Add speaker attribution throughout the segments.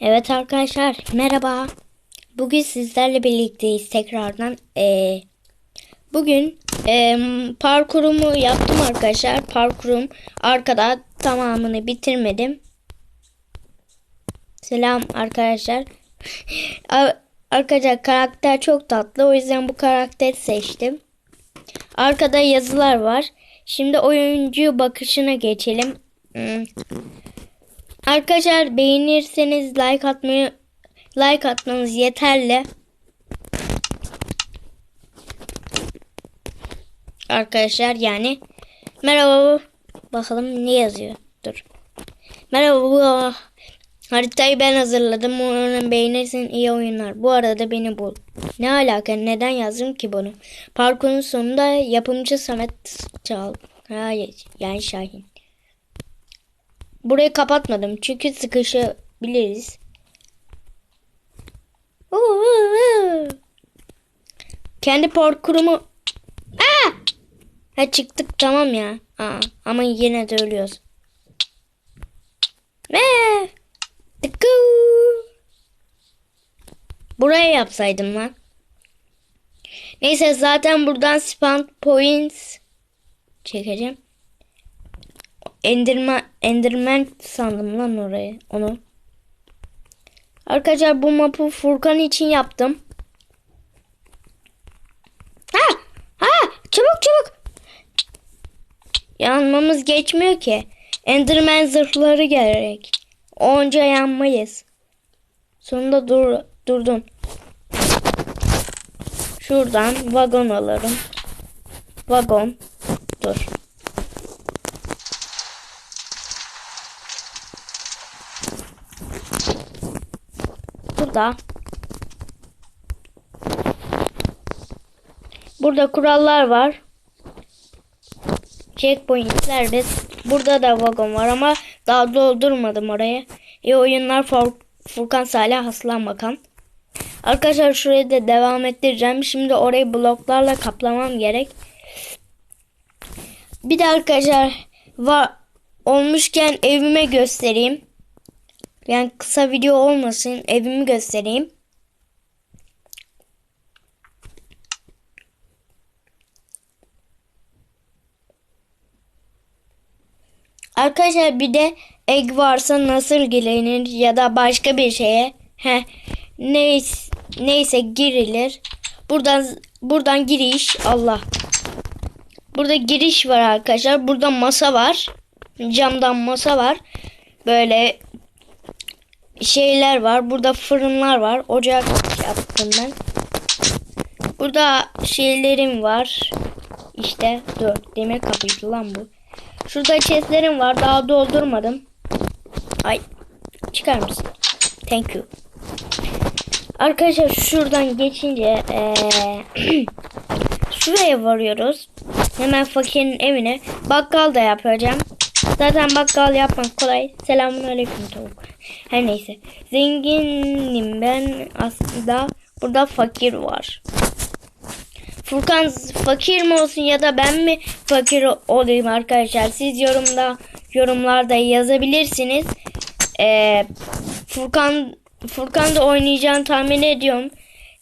Speaker 1: Evet arkadaşlar merhaba. Bugün sizlerle birlikteyiz tekrardan. Ee, bugün e, parkurumu yaptım arkadaşlar. Parkurum arkada tamamını bitirmedim. Selam arkadaşlar. Ar- Arkadaşlar karakter çok tatlı. O yüzden bu karakteri seçtim. Arkada yazılar var. Şimdi oyuncu bakışına geçelim. Hmm. Arkadaşlar beğenirseniz like atmayı like atmanız yeterli. Arkadaşlar yani merhaba bakalım ne yazıyor. Dur. Merhaba. Haritayı ben hazırladım. Umarım beğenirsin iyi oyunlar. Bu arada beni bul. Ne alaka? Neden yazdım ki bunu? Parkurun sonunda yapımcı Samet Çal. Hayır. Yani Şahin. Burayı kapatmadım çünkü sıkışabiliriz. Kendi parkurumu... Aa! Ha çıktık tamam ya. Aa, ama yine de ölüyoruz. Ve Tıkı. Buraya yapsaydım lan. Neyse zaten buradan spawn points çekeceğim. Enderman, Enderman sandım lan orayı. Onu. Arkadaşlar bu mapı Furkan için yaptım. Ha! Ha! Çabuk çabuk. Yanmamız geçmiyor ki. Enderman zırhları gerek. Onca yanmayız. Sonunda dur durdun. Şuradan vagon alırım. Vagon. Dur. Burada. Burada kurallar var. Checkpoint serbest. Burada da vagon var ama daha doldurmadım oraya. İyi oyunlar Fur Furkan Salih Aslan Bakan. Arkadaşlar şurayı da devam ettireceğim. Şimdi orayı bloklarla kaplamam gerek. Bir de arkadaşlar var olmuşken evime göstereyim. Yani kısa video olmasın evimi göstereyim. Arkadaşlar bir de egg varsa nasıl gelinir ya da başka bir şeye he neyse, neyse girilir. Buradan buradan giriş Allah. Burada giriş var arkadaşlar. Burada masa var. Camdan masa var. Böyle şeyler var. Burada fırınlar var. Ocak yaptım ben. Burada şeylerim var. İşte dur demir kapıydı lan bu. Şurada chestlerim var. Daha doldurmadım. Ay. Çıkar mısın? Thank you. Arkadaşlar şuradan geçince ee, şuraya varıyoruz. Hemen fakirin evine. Bakkal da yapacağım. Zaten bakkal yapmak kolay. Selamun aleyküm tavuk. Her neyse. Zenginim ben aslında. Burada fakir var. Furkan fakir mi olsun ya da ben mi fakir olayım arkadaşlar? Siz yorumda yorumlarda yazabilirsiniz. Ee, Furkan Furkan da oynayacağını tahmin ediyorum.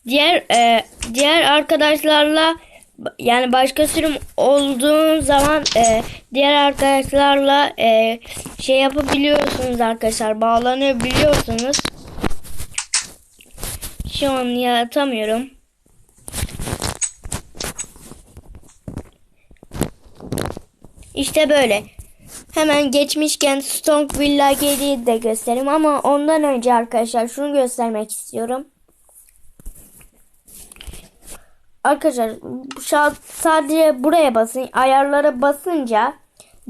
Speaker 1: Diğer e, diğer arkadaşlarla yani başka sürüm olduğun zaman e, diğer arkadaşlarla e, şey yapabiliyorsunuz arkadaşlar. Bağlanabiliyorsunuz. Şu an yaratamıyorum. İşte böyle. Hemen geçmişken Stone Villa Gate'i de göstereyim ama ondan önce arkadaşlar şunu göstermek istiyorum. Arkadaşlar sadece buraya basın. Ayarlara basınca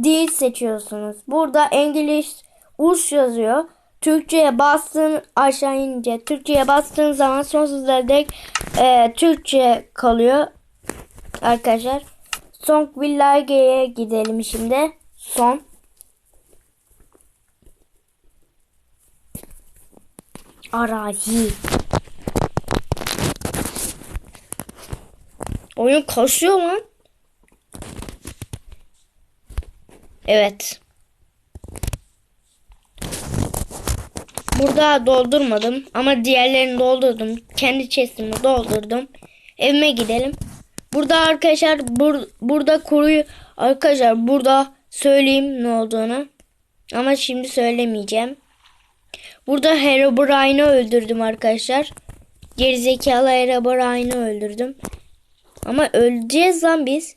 Speaker 1: dil seçiyorsunuz. Burada İngiliz Us yazıyor. Türkçe'ye bastığın aşağı inince Türkçe'ye bastığın zaman sonsuza dek e, Türkçe kalıyor. Arkadaşlar. Song Village'ye gidelim şimdi. Son. Arazi. Oyun kasıyor lan. Evet. burada doldurmadım ama diğerlerini doldurdum. Kendi chestimi doldurdum. Evime gidelim. Burada arkadaşlar bur- burada kuruyu arkadaşlar burada söyleyeyim ne olduğunu. Ama şimdi söylemeyeceğim. Burada Herobrine'i öldürdüm arkadaşlar. Gerizekalı Herobrine'i öldürdüm. Ama öleceğiz lan biz.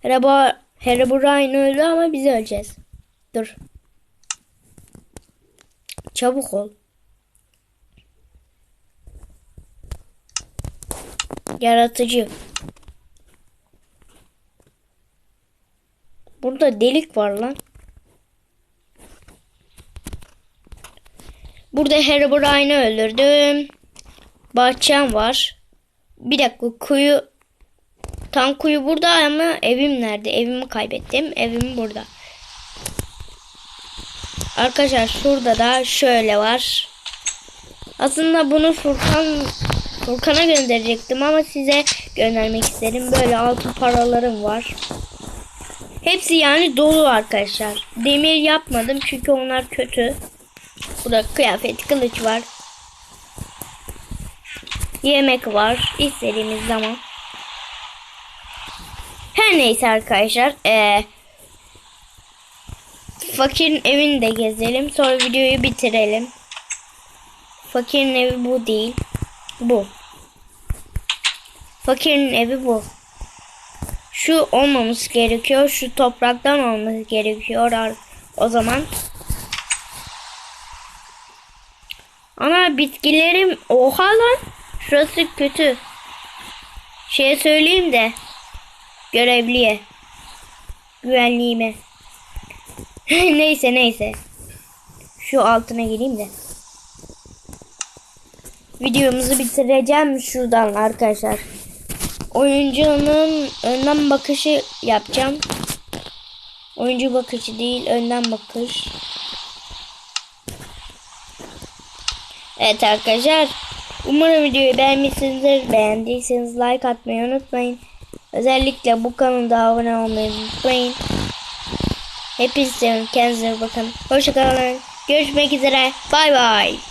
Speaker 1: Herab Herobrine öldü ama biz öleceğiz. Dur. Çabuk ol. Yaratıcı. Burada delik var lan. Burada Herobrine'i öldürdüm. Bahçem var. Bir dakika kuyu Tam kuyu burada ama evim nerede? Evimi kaybettim. Evim burada. Arkadaşlar şurada da şöyle var. Aslında bunu Furkan Furkan'a gönderecektim ama size göndermek istedim. Böyle altın paralarım var. Hepsi yani dolu arkadaşlar. Demir yapmadım çünkü onlar kötü. Burada kıyafet, kılıç var. Yemek var. istediğimiz zaman. Her neyse arkadaşlar. Ee, fakirin evini de gezelim. Sonra videoyu bitirelim. Fakirin evi bu değil. Bu. Fakirin evi bu. Şu olmaması gerekiyor. Şu topraktan olması gerekiyor o zaman. Ana bitkilerim oha lan. Şurası kötü. Şey söyleyeyim de görevliye. Güvenliğime. neyse neyse. Şu altına gireyim de. Videomuzu bitireceğim şuradan arkadaşlar. Oyuncunun önden bakışı yapacağım. Oyuncu bakışı değil önden bakış. Evet arkadaşlar. Umarım videoyu beğenmişsinizdir. Beğendiyseniz like atmayı unutmayın. Özellikle bu kanalda abone olmayı unutmayın. Hepinize kendinize bakın. Hoşçakalın. Görüşmek üzere. Bay bay.